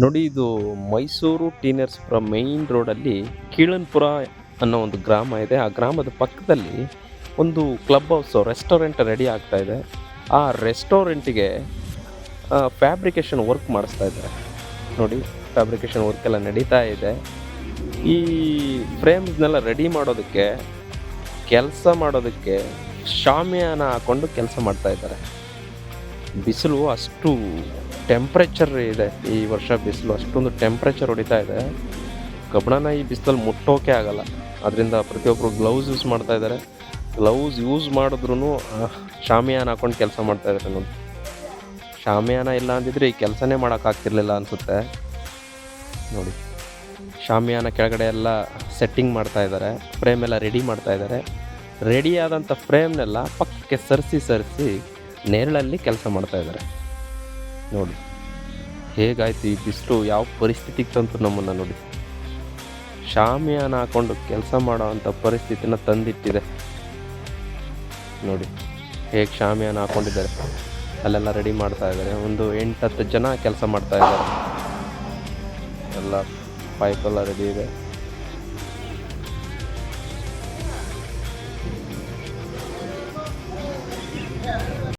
ನೋಡಿ, ಇದು ಮೈಸೂರು ಟೀನರ್ಸ್ಪುರ ಮೈನ್ ರೋಡಲ್ಲಿ ಕೀಳನ್ಪುರ ಅನ್ನೋ ಒಂದು ಗ್ರಾಮ ಇದೆ. ಆ ಗ್ರಾಮದ ಪಕ್ಕದಲ್ಲಿ ಒಂದು ಕ್ಲಬ್ ಹೌಸ್ ರೆಸ್ಟೋರೆಂಟ್ ರೆಡಿ ಆಗ್ತಾ ಇದೆ. ಆ ರೆಸ್ಟೋರೆಂಟಿಗೆ ಫ್ಯಾಬ್ರಿಕೇಷನ್ ವರ್ಕ್ ಮಾಡಿಸ್ತಾ ಇದ್ದಾರೆ. ನೋಡಿ ಫ್ಯಾಬ್ರಿಕೇಷನ್ ವರ್ಕ್ ಎಲ್ಲ ನಡೀತಾ ಇದೆ. ಈ ಫ್ರೇಮ್ಸ್ನೆಲ್ಲ ರೆಡಿ ಮಾಡೋದಕ್ಕೆ, ಕೆಲಸ ಮಾಡೋದಕ್ಕೆ ಶಾಮಿಯಾನ ಹಾಕೊಂಡು ಕೆಲಸ ಮಾಡ್ತಾ ಇದ್ದಾರೆ. ಬಿಸಿಲು ಅಷ್ಟು ಟೆಂಪ್ರೇಚರ್ ಇದೆ ಈ ವರ್ಷ ಬಿಸಿಲು. ಅಷ್ಟೊಂದು ಟೆಂಪ್ರೇಚರ್ ಹೊಡಿತಾ ಇದೆ. ಕಬ್ಬಣನ ಈ ಬಿಸಿಲಲ್ಲಿ ಮುಟ್ಟೋಕೆ ಆಗಲ್ಲ. ಅದರಿಂದ ಪ್ರತಿಯೊಬ್ಬರು ಗ್ಲೌಸ್ ಯೂಸ್ ಮಾಡ್ತಾ ಇದ್ದಾರೆ. ಗ್ಲೌಸ್ ಯೂಸ್ ಮಾಡಿದ್ರು ಶಾಮಿಯಾನ ಹಾಕೊಂಡು ಕೆಲಸ ಮಾಡ್ತಾ ಇದ್ದಾರೆ ನೋಡಿ. ಶಾಮಿಯಾನ ಇಲ್ಲ ಅಂದಿದ್ರೆ ಈ ಕೆಲಸನೇ ಮಾಡೋಕ್ಕಾಗ್ತಿರ್ಲಿಲ್ಲ ಅನಿಸುತ್ತೆ. ನೋಡಿ. ಶಾಮಿಯಾನ ಕೆಳಗಡೆ ಎಲ್ಲ ಸೆಟ್ಟಿಂಗ್ ಮಾಡ್ತಾ ಇದ್ದಾರೆ. ಫ್ರೇಮ್ ಎಲ್ಲ ರೆಡಿ ಮಾಡ್ತಾ ಇದ್ದಾರೆ. ರೆಡಿ ಆದಂಥ ಫ್ರೇಮ್ನೆಲ್ಲ ಪಕ್ಕಕ್ಕೆ ಸರಿಸಿ ಸರಿಸಿ, ನೇರಳಲ್ಲಿ ಕೆಲಸ ಮಾಡ್ತಾ ಇದ್ದಾರೆ. ನೋಡಿ. ಹೇಗಾಯಿತು ಈ ಬಿಸಿಲು ಯಾವ ಪರಿಸ್ಥಿತಿಗೆ ತಂತು ನಮ್ಮನ್ನು ನೋಡಿ. ಶಾಮಿಯಾನ ಹಾಕೊಂಡು ಕೆಲಸ ಮಾಡೋವಂಥ ಪರಿಸ್ಥಿತಿನ ತಂದಿಟ್ಟಿದೆ. ನೋಡಿ, ಹೇಗೆ ಶಾಮಿಯಾನ ಹಾಕೊಂಡಿದ್ದಾರೆ. ಅಲ್ಲೆಲ್ಲ ರೆಡಿ ಮಾಡ್ತಾ ಇದ್ದಾರೆ. ಒಂದು ಎಂಟು ಹತ್ತು ಜನ ಕೆಲಸ ಮಾಡ್ತಾ ಇದ್ದಾರೆ. ಎಲ್ಲ ಪೈಪೆಲ್ಲ ರೆಡಿ ಇದೆ.